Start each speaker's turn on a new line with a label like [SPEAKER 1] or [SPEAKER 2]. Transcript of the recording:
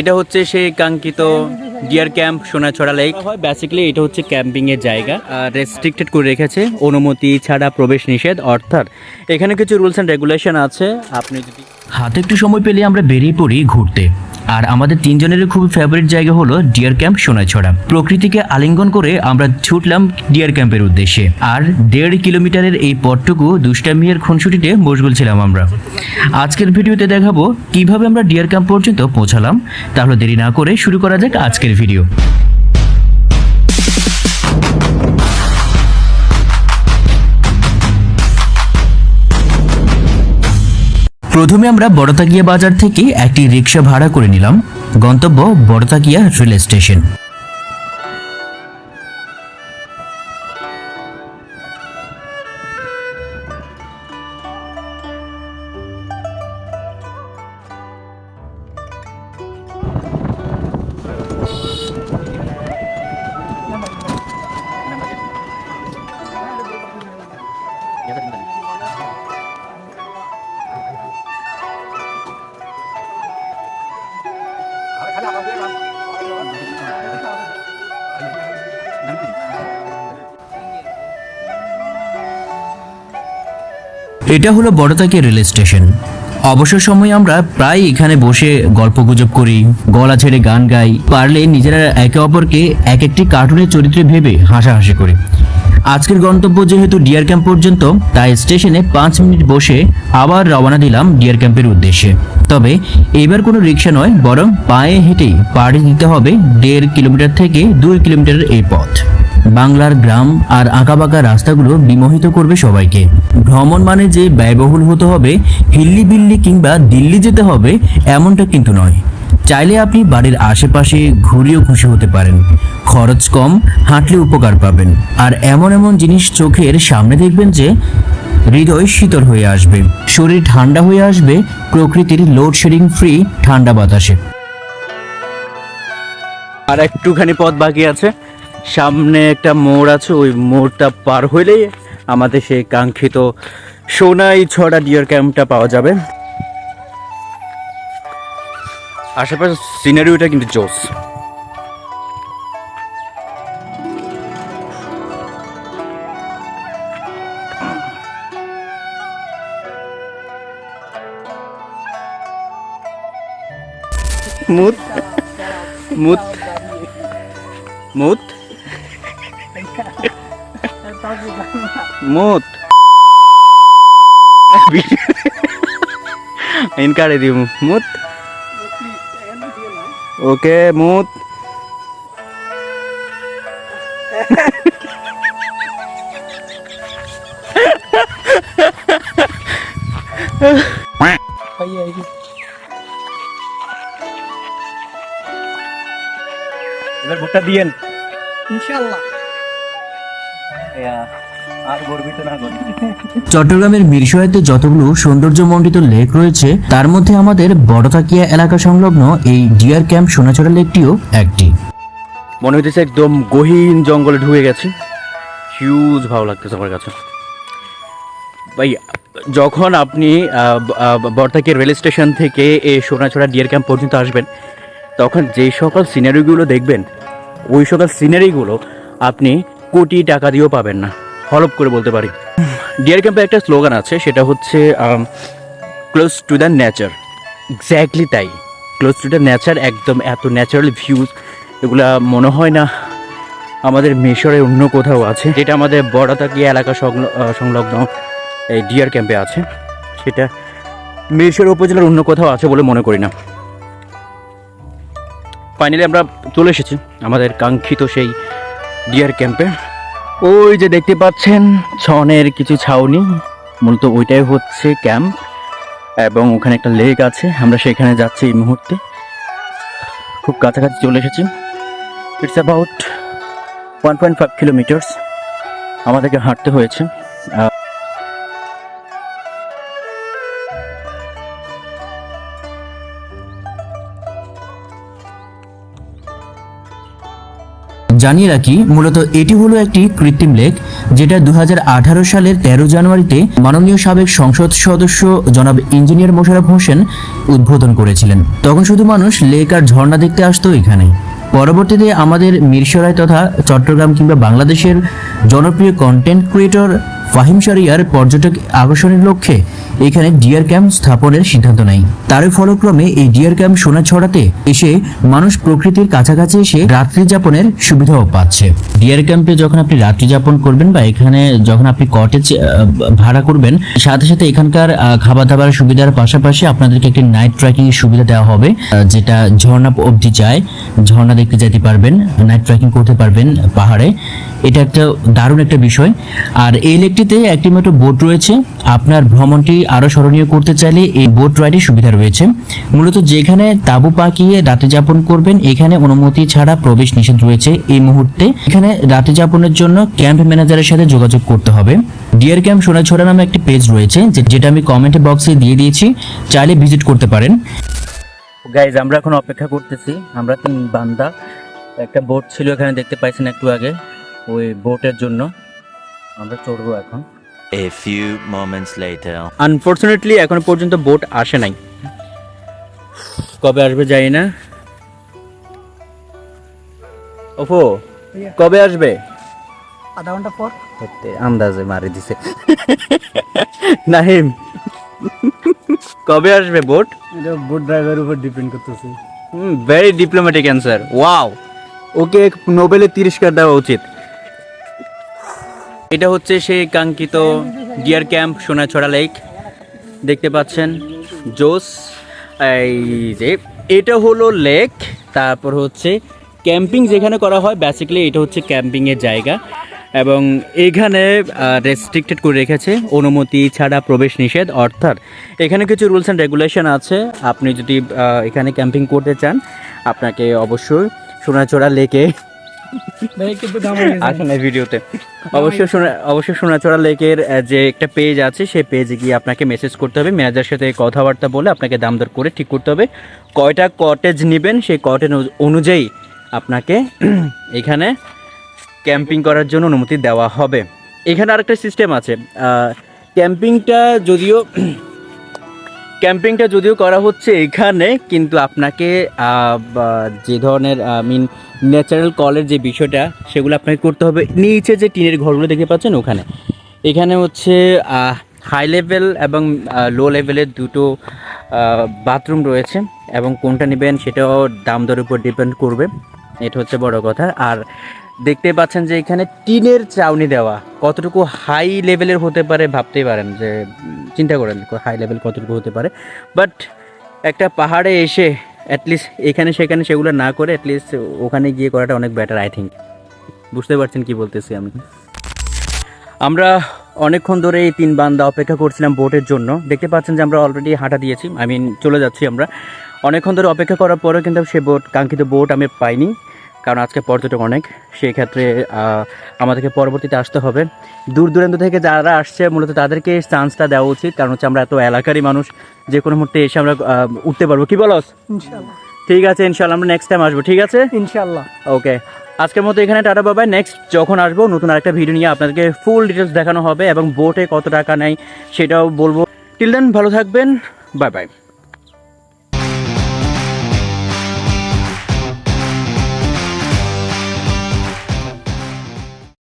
[SPEAKER 1] এটা হচ্ছে সেই কাঙ্ক্ষিত ডিয়ার ক্যাম্প সোনাছড়া লেক হয় বেসিক্যালি এটা হচ্ছে ক্যাম্পিং এর জায়গা। রেস্ট্রিক্টেড করে রেখেছে, অনুমতি ছাড়া প্রবেশ নিষেধ। অর্থাৎ, এখানে কিছু রুলস অ্যান্ড রেগুলেশন আছে। আপনি যদি
[SPEAKER 2] হাতে একটু সময় পেলে আমরা বেরিয়ে পড়ি ঘুরতে। আর আমাদের তিনজনের খুবই ফেভারিট জায়গা হলো ডিয়ার ক্যাম্প সোনাছড়া প্রকৃতিকে আলিঙ্গন করে আমরা ছুটলাম ডিয়ার ক্যাম্পের উদ্দেশ্যে। আর দেড় কিলোমিটারের এই পথটুকু দুষ্টামিয়ার খুনসুটিতে মশগুল ছিলাম আমরা। আজকের ভিডিওতে দেখাবো কীভাবে আমরা ডিয়ার ক্যাম্প পর্যন্ত পৌঁছালাম। তাহলে দেরি না করে শুরু করা যাক আজকের ভিডিও। প্রথমে আমরা বড়তাকিয়া বাজার থেকে একটি রিক্সা ভাড়া করে নিলাম। গন্তব্য বড়তাকিয়া রেল স্টেশন। এটা হলো বড়তাকিয়া রেল স্টেশন। অবসর সময়ে আমরা প্রায় এখানে বসে গল্প গুজব করি, গলা ছেড়ে গান গাই, পারলে নিজেরা একে অপরকে এক একটি কার্টুনের চরিত্রে ভেবে হাসাহাসি করি। আজকের গন্তব্য যেহেতু ডিয়ার ক্যাম্প পর্যন্ত, তাই স্টেশনে পাঁচ মিনিট বসে আবার রওনা দিলাম ডিয়ার ক্যাম্পের উদ্দেশ্যে। তবে এবার কোনো রিক্সা নয়, বরং পায়ে হেঁটেই পাড়ি দিতে হবে দেড় কিলোমিটার থেকে দুই কিলোমিটারের এই পথ। বাংলার গ্রাম আর আঁকাবাঁকা রাস্তাগুলো বিমোহিত করবে সবাইকে। ভ্রমণ মানে যে ব্যয়বহুল হতে হবে, হিল্লি বিল্লি কিংবা দিল্লি যেতে হবে, এমনটা কিন্তু নয়। চাইলে আপনি বাড়ির আশেপাশে ঘুরিয়েও খুশি হতে পারেন। খরচ কম হাঁটলে উপকার পাবেন। আর এমন এমন জিনিস চোখের সামনে দেখবেন যে হৃদয় শীতল হয়ে আসবে। শরীর ঠান্ডা হয়ে আসবে, প্রকৃতির লোডশেডিং ফ্রি ঠান্ডা বাতাসে।
[SPEAKER 1] আর একটুখানি পথ বাকি আছে। সামনে একটা মোড় আছে, ওই মোড়টা পার হইলেই আমাদের সেই কাঙ্ক্ষিত সোনাই ছড়া ডিয়ার ক্যাম্পটা পাওয়া যাবে। আশেপাশে সিনারিওটা কিন্তু জোস। মুত মুত মুত। মুত। ইনকারে দিও মুত। ওকে মুত। এবার ভুট্টা দিয়েন
[SPEAKER 3] ইনশাল্লাহ
[SPEAKER 2] চট্টগ্রামের মিরসরাইতে যতগুলো সৌন্দর্যমণ্ডিত লেক রয়েছে তার মধ্যে আমাদের বড়তাকিয়া এলাকা সংলগ্ন এই ডিয়ার ক্যাম্প সোনাচড়া লেকটিও একটি।
[SPEAKER 1] মনে হইতেছে একদম গহীন জঙ্গলে ঢুকে গেছে। হিউজ ভালো লাগতেছে আমার কাছে। ভাই যখন আপনি বর্তাকে রেল স্টেশন থেকে এই সোনাছড়া ডিয়ার ক্যাম্প পর্যন্ত আসবেন তখন যে সকল সিনারিগুলো দেখবেন ওই সকল সিনারিগুলো আপনি কোটি টাকা দিয়েও পাবেন না। হলপ করে বলতে পারি। ডিয়ার ক্যাম্পে একটা স্লোগান আছে, সেটা হচ্ছে close to the nature exactly তাই। ক্লোজ টু দ্য নেচার একদম এত ন্যাচারাল ভিউজ এগুলা মনে হয় না আমাদের মিশরে অন্য কোথাও আছে। যেটা আমাদের বড়াতাকি এলাকা সংল- সংলগ্ন এই ডিয়ার ক্যাম্পে আছে। সেটা মিশর উপজেলার অন্য কোথাও আছে বলে মনে করি না। ফাইনালি আমরা চলে এসেছি। আমাদের কাঙ্ক্ষিত সেই ডিয়ার ক্যাম্পে ওই যে দেখতে পাচ্ছেন, ছনের কিছু ছাউনি, মূলত ওইটাই হচ্ছে ক্যাম্প এবং ওখানে একটা লেক আছে, আমরা সেখানে যাচ্ছি এই মুহূর্তে। খুব কাছাকাছি চলে এসেছি। It's about one point five kilometres আমাদেরকে হাঁটতে হয়েছে।
[SPEAKER 2] জানিয়ে রাখি, মূলত এটি হলো একটি কৃত্রিম লেক, যেটা দু হাজার আঠারো সালের তেরো জানুয়ারিতে মাননীয় সাবেক সংসদ সদস্য জনাব ইঞ্জিনিয়ার মোশারফ হোসেন উদ্বোধন করেছিলেন। তখন শুধু মানুষ লেক আর ঝর্ণা দেখতে আসতো এখানে পরবর্তীতে আমাদের মিরসরাই তথা চট্টগ্রাম কিংবা বাংলাদেশের জনপ্রিয় কন্টেন্ট ক্রিয়েটর ফাহিম শারিয়ার পর্যটক আকর্ষণের লক্ষ্যে এখানে ডিয়ার ক্যাম্প স্থাপনের সিদ্ধান্ত নেয়। তারই ফলক্রমে এই ডিয়ার ক্যাম্প সোনা ছড়াতে এসে মানুষ প্রকৃতির কাছাকাছি এসে রাত্রি যাপনের সুবিধাও পাচ্ছে। ডিয়ার ক্যাম্পে যখন আপনি রাত্রি যাপন করবেন বা এখানে যখন আপনি কটেজ ভাড়া করবেন, সাথে সাথে এখানকার খাবার দাবার সুবিধার পাশাপাশি আপনাদেরকে একটি নাইট ট্রেকিং এর সুবিধা দেওয়া হবে যেটা ঝর্ণা অবধি যায়। ঝর্ণা দেখতে যেতে পারবেন নাইট ট্রেকিং করতে পারবেন পাহাড়ে। এটা একটা দারুণ একটা বিষয়। আর এই লেকটিতে একটি মাত্র বোট রয়েছে। আপনার ভ্রমণটি আরও স্মরণীয় করতে চাইলে এই বোট রাইডের সুবিধা রয়েছে। মূলত যেখানে তাঁবু পাকিয়ে রাতে যাপন করবেন, এখানে অনুমতি ছাড়া প্রবেশ নিষেধ রয়েছে এই মুহূর্তে। এখানে রাতে যাপনের জন্য ক্যাম্প ম্যানেজারের সাথে যোগাযোগ করতে হবে। ডিয়ার ক্যাম্প সোনাছড়া নামে একটি পেজ রয়েছে যেটা আমি কমেন্ট বক্সে দিয়ে দিয়েছি। চাইলে ভিজিট করতে পারেন।
[SPEAKER 1] গাইজ আমরা এখন অপেক্ষা করতেছি। আমরা তিন বান্দা। একটা বোট ছিল এখানে দেখতে পাইছেন একটু আগে। ওই বোটের জন্য আমরা চড়বো এখন।
[SPEAKER 3] A few moments later.
[SPEAKER 1] Unfortunately এখনও পর্যন্ত বোট আসে নাই। কবে আসবে জানি না। ওফো কবে আসবে?
[SPEAKER 4] আধা ঘণ্টা পর।
[SPEAKER 1] আন্দাজে মারি দিছে। নাহিম কবে আসবে বোট
[SPEAKER 4] এটা বোট ড্রাইভারের উপর ডিপেন্ড করতেছে।
[SPEAKER 1] হুম very diplomatic answer wow okay নোবেলের তিরস্কার দেওয়া উচিত। এটা হচ্ছে সেই কাঙ্ক্ষিত ডিয়ার ক্যাম্প সোনাছড়া লেক দেখতে পাচ্ছেন জোস এই যে এটা হলো লেক তারপর হচ্ছে ক্যাম্পিং যেখানে করা হয় বেসিক্যালি এটা হচ্ছে ক্যাম্পিংয়ের জায়গা। এবং এখানে রেস্ট্রিক্টেড করে রেখেছে অনুমতি ছাড়া প্রবেশ নিষেধ অর্থাৎ এখানে কিছু রুলস অ্যান্ড রেগুলেশন আছে। আপনি যদি এখানে ক্যাম্পিং করতে চান আপনাকে অবশ্যই সোনাচড়া লেকে এই ভিডিওতে। অবশ্যই শোনা অবশ্যই সোনাচড়া লেকের যে একটা পেজ আছে সেই পেজে গিয়ে আপনাকে মেসেজ করতে হবে। ম্যানেজারের সাথে কথাবার্তা বলে আপনাকে দাম দর করে ঠিক করতে হবে। কয়টা কটেজ নেবেন সেই কটেজ অনুযায়ী আপনাকে এখানে ক্যাম্পিং করার জন্য অনুমতি দেওয়া হবে। এখানে আরেকটা সিস্টেম আছে। ক্যাম্পিংটা যদিও ক্যাম্পিংটা যদিও করা হচ্ছে এখানে, কিন্তু আপনাকে যে ধরনের আই মিন ন্যাচারাল কলের যে বিষয়টা, সেগুলো আপনাকে করতে হবে। নিচে যে টিনের ঘরগুলো দেখতে পাচ্ছেন, ওখানে। এখানে হচ্ছে হাই লেভেল এবং লো লেভেলের দুটো বাথরুম রয়েছে এবং কোনটা নেবেন সেটাও দাম দরের উপর ডিপেন্ড করবে। এটা হচ্ছে বড় কথা। আর দেখতে পাচ্ছেন যে এখানে টিনের চাউনি দেওয়া। কতটুকু হাই লেভেলের হতে পারে ভাবতেই পারেন যে, চিন্তা করেন হাই লেভেল কতটুকু হতে পারে। বাট একটা পাহাড়ে এসে অ্যাটলিস্ট এখানে সেখানে সেগুলো না করে অ্যাটলিস্ট ওখানে গিয়ে করাটা অনেক বেটার আই থিঙ্ক বুঝতে পারছেন কি বলতেছি আমি? আমরা অনেকক্ষণ ধরে এই তিন বান্দা অপেক্ষা করছিলাম বোটের জন্য। দেখতে পাচ্ছেন যে আমরা অলরেডি হাঁটা দিয়েছি। আই মিন চলে যাচ্ছি আমরা। অনেকক্ষণ ধরে অপেক্ষা করার পরেও কিন্তু সে বোট কাঙ্ক্ষিত বোট আমি পাইনি। কারণ আজকে পর্যটক অনেক সেই ক্ষেত্রে আমাদেরকে পরবর্তীতে আসতে হবে। দূর দূরান্ত থেকে যারা আসছে মূলত তাদেরকে চান্সটা দেওয়া উচিত কারণ হচ্ছে আমরা এত এলাকারই মানুষ যে কোনো মুহূর্তে এসে আমরা উঠতে পারব। কি বলস
[SPEAKER 4] ইনশাল্লাহ
[SPEAKER 1] ঠিক আছে ইনশাল্লাহ আমরা নেক্সট টাইম আসব ঠিক আছে?
[SPEAKER 4] ইনশাল্লাহ
[SPEAKER 1] ওকে আজকের মতো এখানে টাটা বাবাই নেক্সট যখন আসব নতুন আরেকটা ভিডিও নিয়ে আপনাদেরকে ফুল ডিটেলস দেখানো হবে এবং বোটে কত টাকা নেয় সেটাও বলব। টিল দেন ভালো থাকবেন বাই বাই